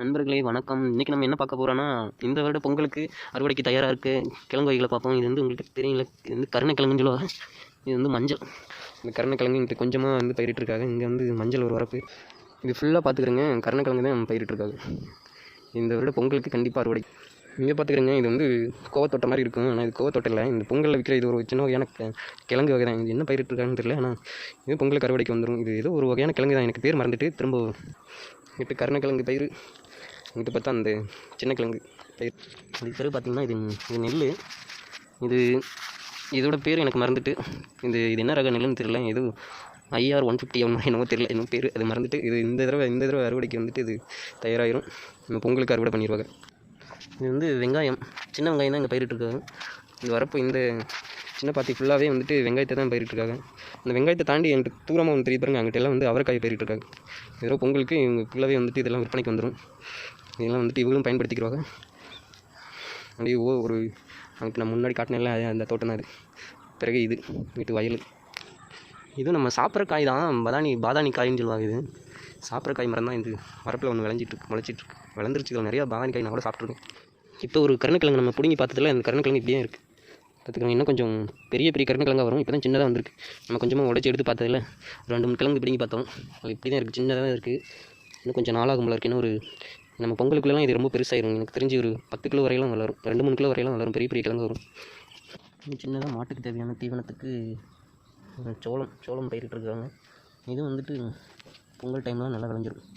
நண்பர்களே வணக்கம். இன்றைக்கி நம்ம என்ன பார்க்க போகிறோன்னா இந்த வருட பொங்கலுக்கு அறுவடைக்கு தயாராக இருக்குது கிழங்கு வகைகளை பார்ப்போம். இது வந்து உங்களுக்கு தெரியல. இது வந்து கருணைக்கிழங்குன்னு சொல்லுவாங்க. இது வந்து மஞ்சள். இந்த கருணக்கிழங்கு இங்கே கொஞ்சமாக வந்து பயிரிட்டிருக்காங்க. இங்கே வந்து மஞ்சள் ஒரு வரப்பு. இது ஃபுல்லாக பார்த்துக்கிறேங்க. கருணக்கிழங்கு தான் பயிரிட்டிருக்காங்க. இந்த வருட பொங்கலுக்கு கண்டிப்பாக அறுவடை. இங்கே பார்த்துக்கிறேங்க. இது வந்து கோவத்தோட்டம் மாதிரி இருக்கும். ஆனால் இது கோவத்தோட்டம் இல்லை. இந்த பொங்கலில் விற்கிற இது ஒரு சின்ன வகையான கிழங்கு வகை தான். இது என்ன பயிரிட்டிருக்காங்கன்னு தெரியல. ஆனால் இது பொங்கலுக்கு அறுவடைக்கு வந்துடும் இது ஏதோ ஒரு வகையான கிழங்கு தான். எனக்கு பேர் மறந்துட்டு திரும்ப இங்கிட்டு கருணக்கிழங்கு பயிர் இது பார்த்தா அந்த சின்ன கிழங்கு. பயிர் இது பேர் பார்த்திங்கன்னா இது இது நெல் இது இதோட பேர் எனக்கு மறந்துட்டு இது இது என்ன ரக நெல்லுன்னு தெரியல. இது ஐஆர் ஒன் ஃபிஃப்டி ஒன் என்னவோ தெரியல என்ன பேர். அது மறந்துட்டு இது இந்த தடவை இந்த தடவை அறுவடைக்கு வந்துட்டு இது தயாராகிடும் நம்ம பொங்கலுக்கு அறுவடை பண்ணிடுவாங்க. இது வந்து வெங்காயம். சின்ன வெங்காயம் தான் இங்கே பயிரிட்டுருக்காங்க இது வரப்போ இந்த சின்ன பாத்தி ஃபுல்லாகவே வந்துட்டு வெங்காயத்தை தான் பயிரிட்டுருக்காங்க அந்த வெங்காயத்தை தாண்டி என்கிட்ட தூரமாக வந்து தெரிய பாருங்க அங்கிட்ட எல்லாம் வந்து அவரைக்காய் பயிரிட்டுருக்காங்க ஏதோ பொங்கலுக்கு இவங்க ஃபுல்லாகவே வந்துட்டு இதெல்லாம் விற்பனைக்கு வந்துடும் இதெல்லாம் வந்துட்டு இவங்களும் பயன்படுத்திக்கிறாங்க அப்படியே ஓ ஒரு அங்கிட்டு நான் முன்னாடி காட்டினேன்ல அது அந்த தோட்டம் தான் அது. பிறகு இது வீட்டு வயல். இது நம்ம சாப்பிட்ற காய் தான் பதானி பாதானி காயின்னு சொல்லுவாங்க இது. சாப்பிட்ற காய் மரம் தான் இது. வரப்பில் ஒன்று விளைஞ்சிட்டு முளைச்சிட்ருக்கு வளர்ந்துருச்சு நிறையா பாதானி காய் நான் கூட சாப்பிட்ருக்கேன் இப்போ ஒரு கருணக்கிழங்கு நம்ம பிடுங்கி பார்த்ததில் இந்த கருணக்கிழங்கு இப்படியே இருக்குது பார்த்துக்கலாம் இன்னும் கொஞ்சம் பெரிய பெரிய கருணக்கிழங்காக வரும். இப்போ தான் சின்னதாக வந்திருக்கு. நம்ம கொஞ்சமாக உடைச்சி எடுத்து பார்த்ததுல ரெண்டு மூணு கிழங்கு பிடுங்கி பார்த்தோம். அது இப்படி தான் இருக்குது சின்னதாக தான் இருக்குது இன்னும் கொஞ்சம் நாளாகும் போல இருக்குது இன்னும் ஒரு நம்ம பொங்கலுக்குள்ளலாம் இது ரொம்ப பெருசாயிரும். எனக்கு தெரிஞ்சு ஒரு பத்து கிலோ வரையெல்லாம் வளரும். ரெண்டு மூணு கிலோ வரையெல்லாம் வளரும். பெரிய பெரிய கிழங்கு வரும். சின்னதாக மாட்டுக்கு தேவையான தீவனத்துக்கு சோளம் சோளம் பயிரிட்டுருக்காங்க. இது வந்துட்டு பொங்கல் டைம்லாம் நல்லா விளைஞ்சிரும்.